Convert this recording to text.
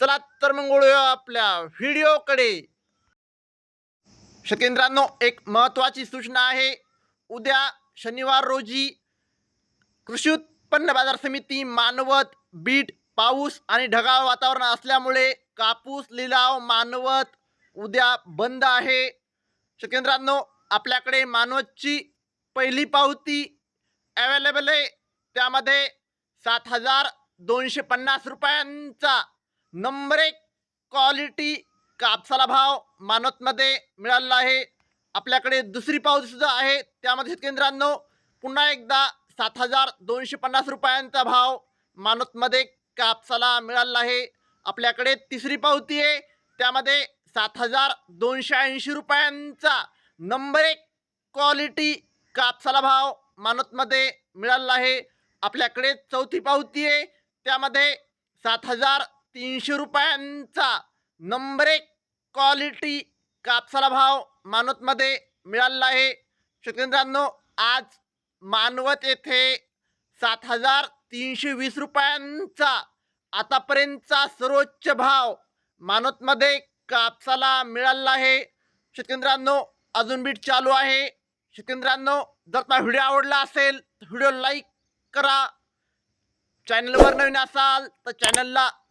चला तर मग वळूया आपल्या व्हिडिओकडे शकेंद्रांनो एक महत्त्वाची सूचना आहे. उद्या शनिवार रोजी कृषी उत्पन्न बाजार समिती मानवत बीट पाऊस आणि ढगाळ वातावरण असल्यामुळे कापूस लिलाव मानवत उद्या बंद आहे. शकेंद्रांनो आपल्याकडे मानवतची पहिली पावती अवेलेबल आहे. त्यामध्ये सात हजार दोनशे पन्नास रुपयांचा नंबर एक क्वालिटी कापसाला भाव मानवतमध्ये मिळालेला आहे. आपल्याकडे दुसरी पावतीसुद्धा आहे त्यामध्ये शेतकेंद्रांनो पुन्हा एकदा सात हजार दोनशे पन्नास रुपयांचा भाव मानवतमध्ये कापसाला मिळालेला आहे. आपल्याकडे तिसरी पावती आहे. त्यामध्ये सात हजार दोनशे ऐंशी रुपयांचा नंबर एक क्वालिटी कापसाला भाव मानवतमध्ये मिळालेला आहे. आपल्याकडे चौथी पावती आहे. त्यामध्ये सात हजार तीनशे रुपयांचा नंबर एक क्वालिटी कापसाला भाव मानवतमध्ये मिळालेला आहे. शेतकऱ्यांनो आज मानवत येथे सात हजार तीनशे वीस रुपयांचा आतापर्यंतचा सर्वोच्च भाव मानवतमध्ये कापसाला मिळालेला आहे. शेतकऱ्यांनो अजून बीट चालू आहे. शेतकऱ्यांनो जर तुम्हाला व्हिडिओ आवडला असेल तर व्हिडिओ लाईक करा. चॅनलवर नवीन असाल तर चॅनलला